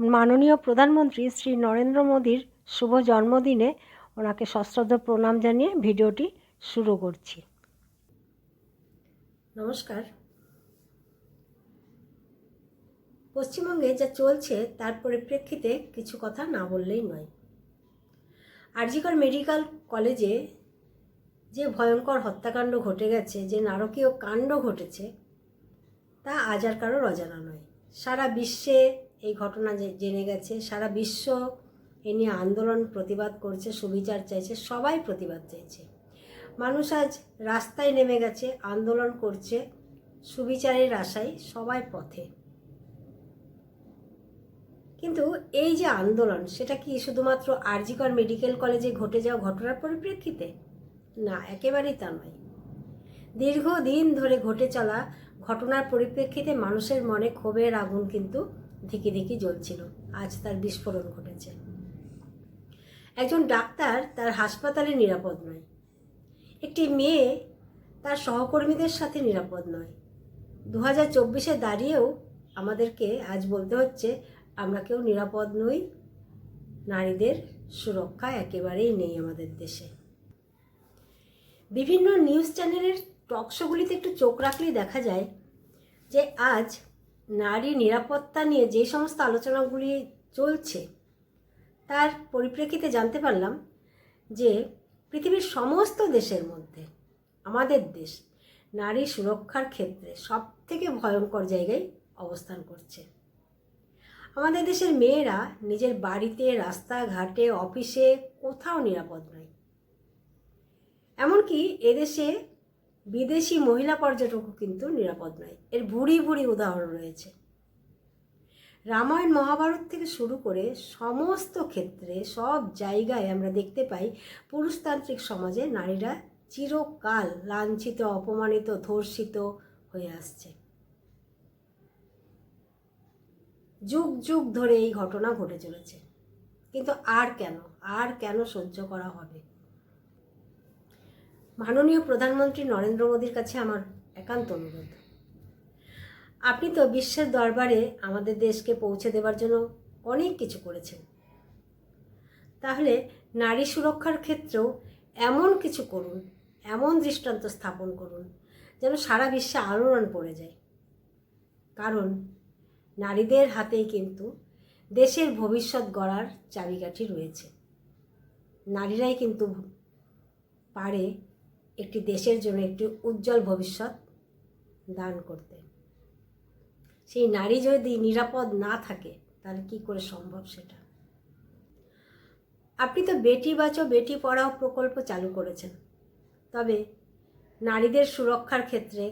মাননীয় প্রধানমন্ত্রী শ্রী নরেন্দ্র মোদীর শুভ জন্মদিনে ওনাকে সশ্রদ্ধ প্রণাম জানিয়ে ভিডিওটি শুরু করছি। নমস্কার। পশ্চিমবঙ্গে যা চলছে তার পরিপ্রেক্ষিতে কিছু কথা না বললেই নয়। আরজিকর মেডিকেল কলেজে যে ভয়ঙ্কর হত্যাকাণ্ড ঘটে গেছে, যে নারকীয় কাণ্ড ঘটেছে, তা আজ আর কারোর অজানা নয়। সারা বিশ্বে এই ঘটনা জেনে গেছে। সারা বিশ্ব এ নিয়ে আন্দোলন প্রতিবাদ করছে, সুবিচার চাইছে, সবাই প্রতিবাদ চাইছে। মানুষ আজ রাস্তায় নেমে গেছে, আন্দোলন করছে, সুবিচারের আশায় সবাই পথে। কিন্তু এই যে আন্দোলন, সেটা কি শুধুমাত্র আরজিকর মেডিকেল কলেজে ঘটে যাওয়া ঘটনার পরিপ্রেক্ষিতে? না, একেবারেই তা নয়। দীর্ঘদিন ধরে ঘটে চলা ঘটনার পরিপ্রেক্ষিতে মানুষের মনে ক্ষোভের আগুন কিন্তু ধিকি ধিকি জ্বলছিল। আজ তার বিস্ফোরণ ঘটেছে। একজন ডাক্তার তার হাসপাতালে নিরাপদ নয়। একটি মেয়ে তার সহকর্মীদের সাথে নিরাপদ নয়। দু হাজার চব্বিশে দাঁড়িয়েও আমাদেরকে আজ বলতে হচ্ছে, আমরা কেউ নিরাপদ নই। নারীদের সুরক্ষা একেবারেই নেই আমাদের দেশে। বিভিন্ন নিউজ চ্যানেলের টক শোগুলিতে একটু চোখ রাখলেই দেখা যায় যে আজ নারী নিরাপত্তা নিয়ে যে সমস্ত আলোচনাগুলি চলছে, তার পরিপ্রেক্ষিতে জানতে পারলাম যে পৃথিবীর সমস্ত দেশের মধ্যে, আমাদের দেশ নারী সুরক্ষার ক্ষেত্রে সব থেকে ভয়ঙ্কর জায়গায় অবস্থান করছে। আমাদের দেশের মেয়েরা নিজের বাড়িতে, রাস্তাঘাটে, অফিসে কোথাও নিরাপদ নয়। এমনকি এদেশে বিদেশি মহিলা পর্যটকও কিন্তু নিরাপদ নয়। এর ভুরি ভুরি উদাহরণ রয়েছে। রামায়ণ মহাভারত থেকে শুরু করে সমস্ত ক্ষেত্রে সব জায়গায় আমরা দেখতে পাই পুরুষতান্ত্রিক সমাজে নারীরা চিরকাল লাঞ্ছিত, অপমানিত, ধর্ষিত হয়ে আসছে। যুগ যুগ ধরে এই ঘটনা ঘটে চলেছে। কিন্তু আর কেন? আর কেন সহ্য করা হবে? মাননীয় প্রধানমন্ত্রী নরেন্দ্র মোদীর কাছে আমার একান্ত অনুরোধ। আপনি তো বিশ্বের দরবারে আমাদের দেশকে পৌঁছে দেওয়ার জন্য অনেক কিছু করেছেন। তাহলে নারী সুরক্ষার ক্ষেত্রেও এমন কিছু করুন, এমন দৃষ্টান্ত স্থাপন করুন, যেন সারা বিশ্বে আলোড়ন পড়ে যায়। কারণ নারীদের হাতেই কিন্তু দেশের ভবিষ্যৎ গড়ার চাবিকাঠি রয়েছে। নারীরাই কিন্তু পারে একটি দেশের জন্য একটি উজ্জ্বল ভবিষ্যৎ দান করতে। সেই নারী যদি নিরাপদ না থাকে, তাহলে কি করে সম্ভব সেটা? আপনি তো বেটি বাঁচো বেটি পড়াও প্রকল্প চালু করেছেন। তবে নারীদের সুরক্ষার ক্ষেত্রে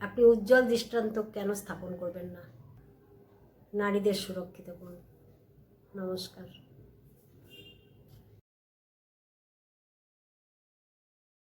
আপনি উজ্জ্বল দৃষ্টান্ত কেন স্থাপন করবেন না? নারীদের সুরক্ষিত করুন। নমস্কার।